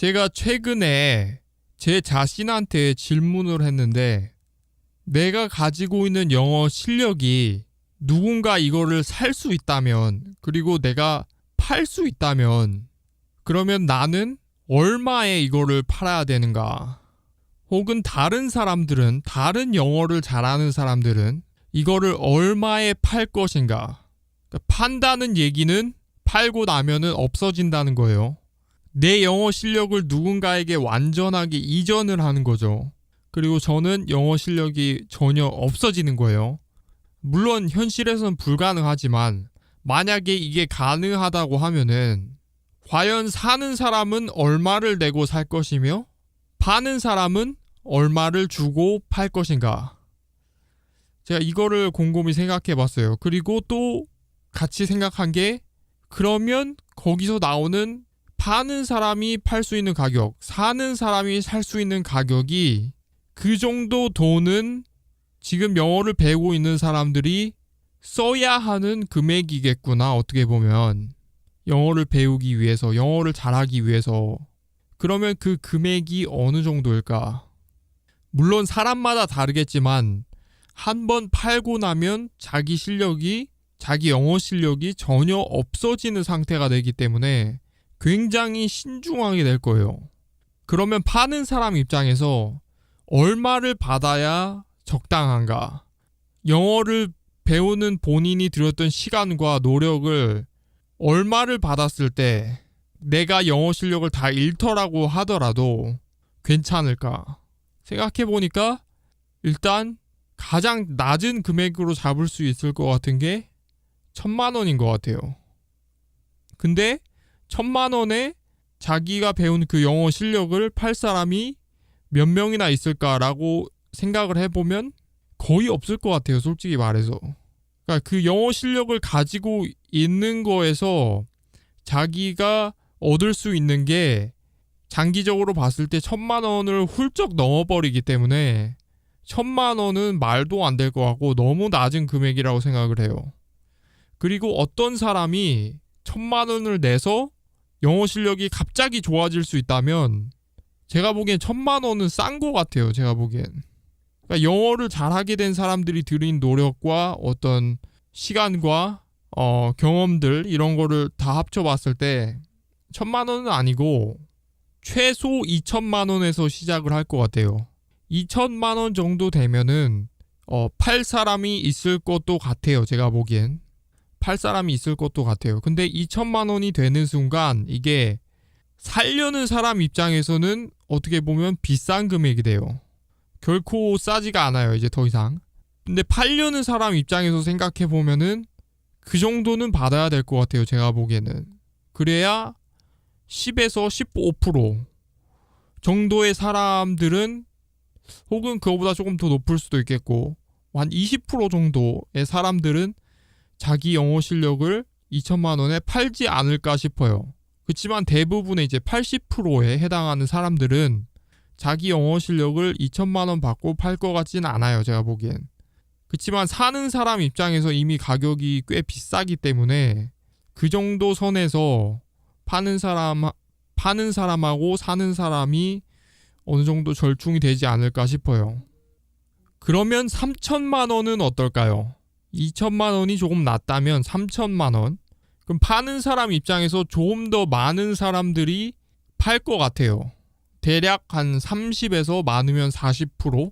제가 최근에 제 자신한테 질문을 했는데 내가 가지고 있는 영어 실력이 누군가 이거를 살 수 있다면 그리고 내가 팔 수 있다면 그러면 나는 얼마에 이거를 팔아야 되는가? 혹은 다른 사람들은 다른 영어를 잘하는 사람들은 이거를 얼마에 팔 것인가? 그러니까 판다는 얘기는 팔고 나면은 없어진다는 거예요. 내 영어 실력을 누군가에게 완전하게 이전을 하는 거죠. 그리고 저는 영어 실력이 전혀 없어지는 거예요. 물론 현실에서는 불가능하지만 만약에 이게 가능하다고 하면은 과연 사는 사람은 얼마를 내고 살 것이며 파는 사람은 얼마를 주고 팔 것인가? 제가 이거를 곰곰이 생각해 봤어요. 그리고 또 같이 생각한 게 그러면 거기서 나오는 파는 사람이 팔 수 있는 가격, 사는 사람이 살 수 있는 가격이 그 정도 돈은 지금 영어를 배우고 있는 사람들이 써야 하는 금액이겠구나, 어떻게 보면. 영어를 배우기 위해서, 영어를 잘하기 위해서. 그러면 그 금액이 어느 정도일까? 물론 사람마다 다르겠지만, 한 번 팔고 나면 자기 실력이, 자기 영어 실력이 전혀 없어지는 상태가 되기 때문에 굉장히 신중하게 될 거예요. 그러면 파는 사람 입장에서 얼마를 받아야 적당한가? 영어를 배우는 본인이 들였던 시간과 노력을 얼마를 받았을 때 내가 영어 실력을 다 잃더라고 하더라도 괜찮을까? 생각해 보니까 일단 가장 낮은 금액으로 잡을 수 있을 것 같은 게 천만 원인 것 같아요. 근데 천만 원에 자기가 배운 그 영어 실력을 팔 사람이 몇 명이나 있을까라고 생각을 해보면 거의 없을 것 같아요. 솔직히 말해서. 그러니까 그 영어 실력을 가지고 있는 거에서 자기가 얻을 수 있는 게 장기적으로 봤을 때 천만 원을 훌쩍 넘어버리기 때문에 천만 원은 말도 안 될 것 같고 너무 낮은 금액이라고 생각을 해요. 그리고 어떤 사람이 천만 원을 내서 영어 실력이 갑자기 좋아질 수 있다면 제가 보기엔 천만 원은 싼 것 같아요. 제가 보기엔. 그러니까 영어를 잘하게 된 사람들이 들인 노력과 어떤 시간과 어, 경험들 이런 거를 다 합쳐봤을 때 천만 원은 아니고 최소 2천만 원에서 시작을 할 것 같아요. 2천만 원 정도 되면은 어, 팔 사람이 있을 것도 같아요. 제가 보기엔 팔 사람이 있을 것도 같아요. 근데 2천만 원이 되는 순간 이게 살려는 사람 입장에서는 어떻게 보면 비싼 금액이 돼요. 결코 싸지가 않아요. 이제 더 이상. 근데 팔려는 사람 입장에서 생각해 보면은 그 정도는 받아야 될 것 같아요. 제가 보기에는. 그래야 10에서 15% 정도의 사람들은 혹은 그거보다 조금 더 높을 수도 있겠고 한 20% 정도의 사람들은 자기 영어 실력을 2천만 원에 팔지 않을까 싶어요. 그렇지만 대부분의 이제 80%에 해당하는 사람들은 자기 영어 실력을 2천만 원 받고 팔 것 같지는 않아요. 제가 보기엔. 그렇지만 사는 사람 입장에서 이미 가격이 꽤 비싸기 때문에 그 정도 선에서 파는 사람 파는 사람하고 사는 사람이 어느 정도 절충이 되지 않을까 싶어요. 그러면 3천만 원은 어떨까요? 2천만 원이 조금 낮다면 3천만 원. 그럼 파는 사람 입장에서 조금 더 많은 사람들이 팔 것 같아요. 대략 한 30에서 많으면 40%?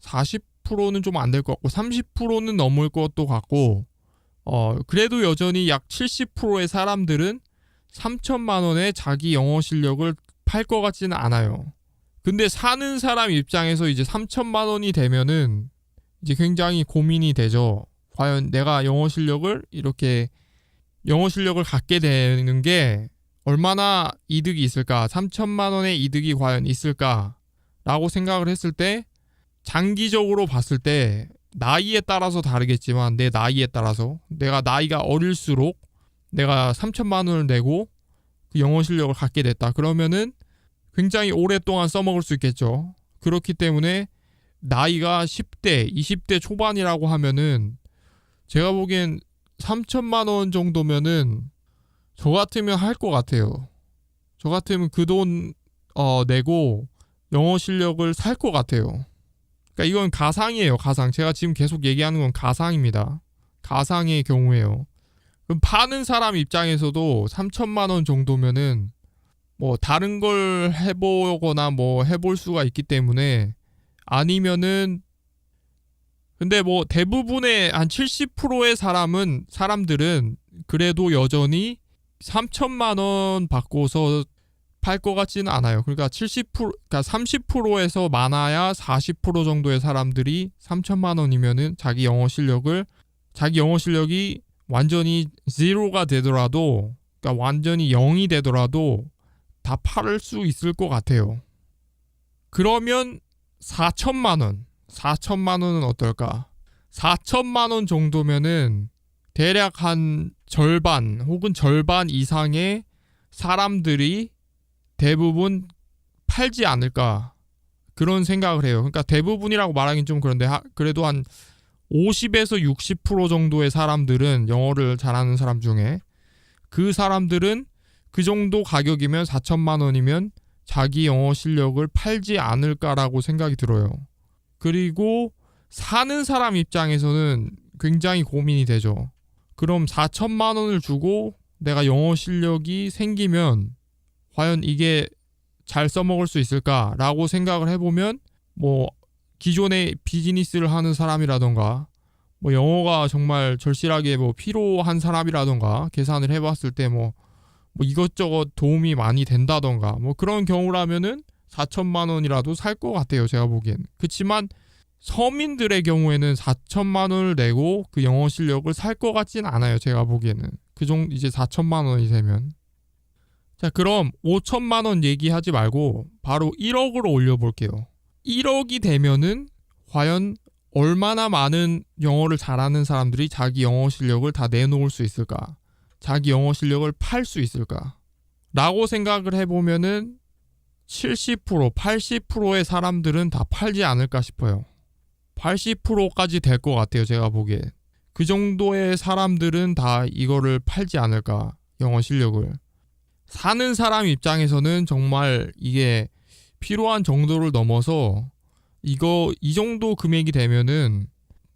40%는 좀 안 될 것 같고 30%는 넘을 것도 같고 어 그래도 여전히 약 70%의 사람들은 3천만 원에 자기 영어 실력을 팔 것 같지는 않아요. 근데 사는 사람 입장에서 이제 3천만 원이 되면은 이제 굉장히 고민이 되죠. 과연 내가 영어 실력을 이렇게 영어 실력을 갖게 되는 게 얼마나 이득이 있을까? 3천만 원의 이득이 과연 있을까? 라고 생각을 했을 때 장기적으로 봤을 때 나이에 따라서 다르겠지만 내 나이에 따라서 내가 나이가 어릴수록 내가 3천만 원을 내고 그 영어 실력을 갖게 됐다. 그러면은 굉장히 오랫동안 써먹을 수 있겠죠. 그렇기 때문에 나이가 10대, 20대 초반이라고 하면은 제가 보기엔 3천만 원 정도면은 저 같으면 할 것 같아요. 저 같으면 그돈 어, 내고 영어 실력을 살 것 같아요. 그러니까 이건 가상이에요, 가상. 제가 지금 계속 얘기하는 건 가상입니다. 가상의 경우에요. 그럼 파는 사람 입장에서도 3천만 원 정도면은 뭐 다른 걸 해보거나 뭐 해볼 수가 있기 때문에 아니면은 근데 뭐 대부분의 한 70%의 사람은 사람들은 그래도 여전히 3천만 원 받고서 팔 것 같지는 않아요. 그러니까 70% 그러니까 30%에서 많아야 40% 정도의 사람들이 3천만 원이면은 자기 영어 실력을 자기 영어 실력이 완전히 제로가 되더라도 그러니까 완전히 0이 되더라도 다 팔을 수 있을 것 같아요. 그러면 4천만 원, 4천만 원은 어떨까? 4천만 원 정도면은 대략 한 절반 혹은 절반 이상의 사람들이 대부분 팔지 않을까 그런 생각을 해요. 그러니까 대부분이라고 말하긴 좀 그런데 하, 그래도 한 50에서 60% 정도의 사람들은 영어를 잘하는 사람 중에 그 사람들은 그 정도 가격이면 4천만 원이면 자기 영어 실력을 팔지 않을까라고 생각이 들어요. 그리고 사는 사람 입장에서는 굉장히 고민이 되죠. 그럼 4천만 원을 주고 내가 영어 실력이 생기면 과연 이게 잘 써먹을 수 있을까라고 생각을 해보면 뭐 기존에 비즈니스를 하는 사람이라던가 뭐 영어가 정말 절실하게 뭐 필요한 사람이라던가 계산을 해봤을 때뭐 뭐 이것저것 도움이 많이 된다던가 뭐 그런 경우라면은 4천만 원이라도 살 것 같아요 제가 보기엔 그렇지만 서민들의 경우에는 4천만 원을 내고 그 영어 실력을 살 것 같진 않아요 제가 보기에는 그 정도 이제 4천만 원이 되면 자 그럼 5천만 원 얘기하지 말고 바로 1억으로 올려 볼게요 1억이 되면은 과연 얼마나 많은 영어를 잘하는 사람들이 자기 영어 실력을 다 내놓을 수 있을까? 자기 영어 실력을 팔 수 있을까? 라고 생각을 해보면은 70%, 80%의 사람들은 다 팔지 않을까 싶어요. 80%까지 될 것 같아요, 제가 보기에. 그 정도의 사람들은 다 이거를 팔지 않을까, 영어 실력을. 사는 사람 입장에서는 정말 이게 필요한 정도를 넘어서 이거 이 정도 금액이 되면은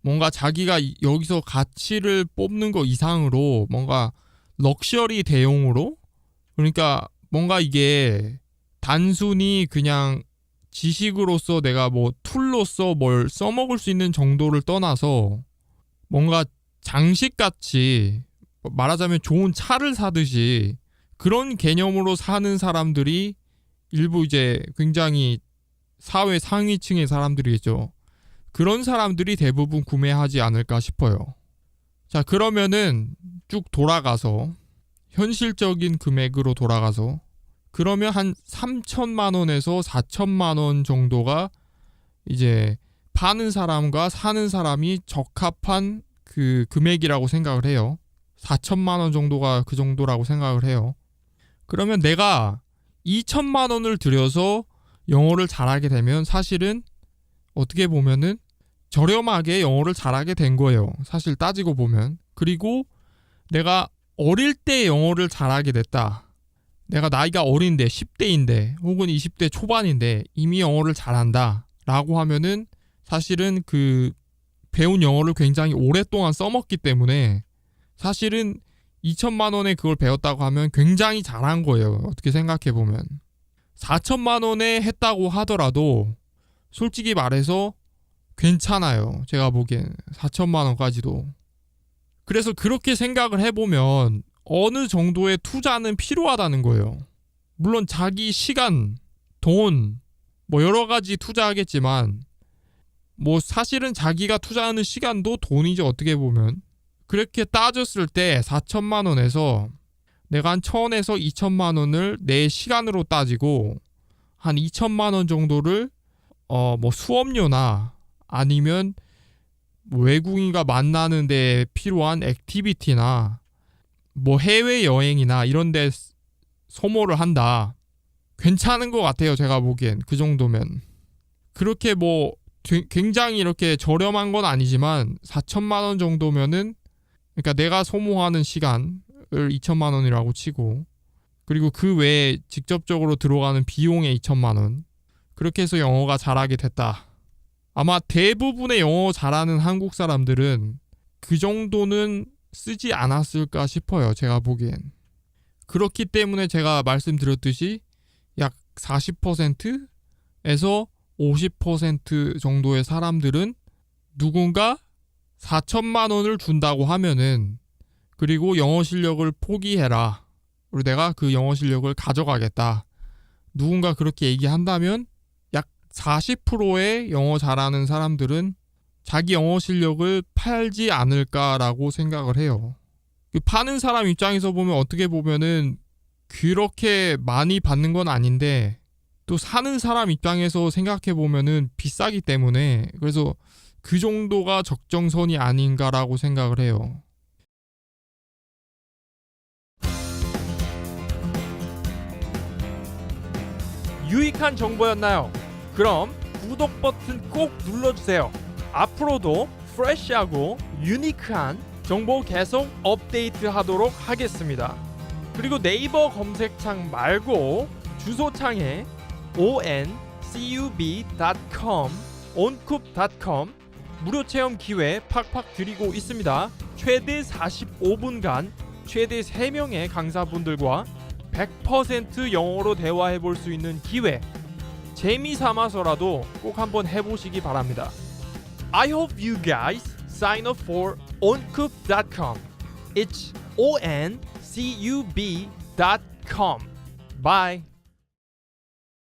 뭔가 자기가 여기서 가치를 뽑는 거 이상으로 뭔가 럭셔리 대용으로 그러니까 뭔가 이게 단순히 그냥 지식으로서 내가 뭐 툴로서 뭘 써먹을 수 있는 정도를 떠나서 뭔가 장식같이 말하자면 좋은 차를 사듯이 그런 개념으로 사는 사람들이 일부 이제 굉장히 사회 상위층의 사람들이겠죠. 그런 사람들이 대부분 구매하지 않을까 싶어요. 자, 그러면은 쭉 돌아가서 현실적인 금액으로 돌아가서 그러면 한 3천만 원에서 4천만 원 정도가 이제 파는 사람과 사는 사람이 적합한 그 금액이라고 생각을 해요. 4천만 원 정도가 그 정도라고 생각을 해요. 그러면 내가 2천만 원을 들여서 영어를 잘하게 되면 사실은 어떻게 보면은 저렴하게 영어를 잘하게 된 거예요. 사실 따지고 보면. 그리고 내가 어릴 때 영어를 잘하게 됐다. 내가 나이가 어린데 10대인데 혹은 20대 초반인데 이미 영어를 잘한다. 라고 하면은 사실은 그 배운 영어를 굉장히 오랫동안 써먹기 때문에 사실은 2천만 원에 그걸 배웠다고 하면 굉장히 잘한 거예요. 어떻게 생각해 보면. 4천만 원에 했다고 하더라도 솔직히 말해서 괜찮아요. 제가 보기엔 4천만 원까지도. 그래서 그렇게 생각을 해보면 어느 정도의 투자는 필요하다는 거예요. 물론 자기 시간, 돈, 뭐 여러 가지 투자하겠지만 뭐 사실은 자기가 투자하는 시간도 돈이죠. 어떻게 보면. 그렇게 따졌을 때 4천만 원에서 내가 한 1000에서 2천만 원을 내 시간으로 따지고 한 2천만 원 정도를 어 뭐 수업료나 아니면 외국인과 만나는 데 필요한 액티비티나 뭐 해외 여행이나 이런 데 소모를 한다. 괜찮은 것 같아요. 제가 보기엔 그 정도면 그렇게 뭐 굉장히 이렇게 저렴한 건 아니지만 4천만 원 정도면은 그러니까 내가 소모하는 시간을 2천만 원이라고 치고 그리고 그 외에 직접적으로 들어가는 비용에 2천만 원. 그렇게 해서 영어가 잘하게 됐다. 아마 대부분의 영어 잘하는 한국 사람들은 그 정도는 쓰지 않았을까 싶어요. 제가 보기엔. 그렇기 때문에 제가 말씀드렸듯이 약 40%에서 50% 정도의 사람들은 누군가 4천만 원을 준다고 하면은 그리고 영어 실력을 포기해라. 그리고 내가 그 영어 실력을 가져가겠다. 누군가 그렇게 얘기한다면 약 40%의 영어 잘하는 사람들은 자기 영어 실력을 팔지 않을까라고 생각을 해요. 그 파는 사람 입장에서 보면 어떻게 보면은 그렇게 많이 받는 건 아닌데 또 사는 사람 입장에서 생각해 보면은 비싸기 때문에 그래서 그 정도가 적정선이 아닌가라고 생각을 해요. 유익한 정보였나요? 그럼 구독 버튼 꼭 눌러주세요. 앞으로도 프레시하고 유니크한 정보 계속 업데이트하도록 하겠습니다. 그리고 네이버 검색창 말고 주소창에 oncub.com oncoup.com 무료 체험 기회 팍팍 드리고 있습니다. 최대 45분간 최대 3명의 강사분들과 100% 영어로 대화해 볼 수 있는 기회. 재미 삼아서라도 꼭 한번 해보시기 바랍니다. I hope you guys sign up for oncoup.com. It's o n c u b.com. Bye.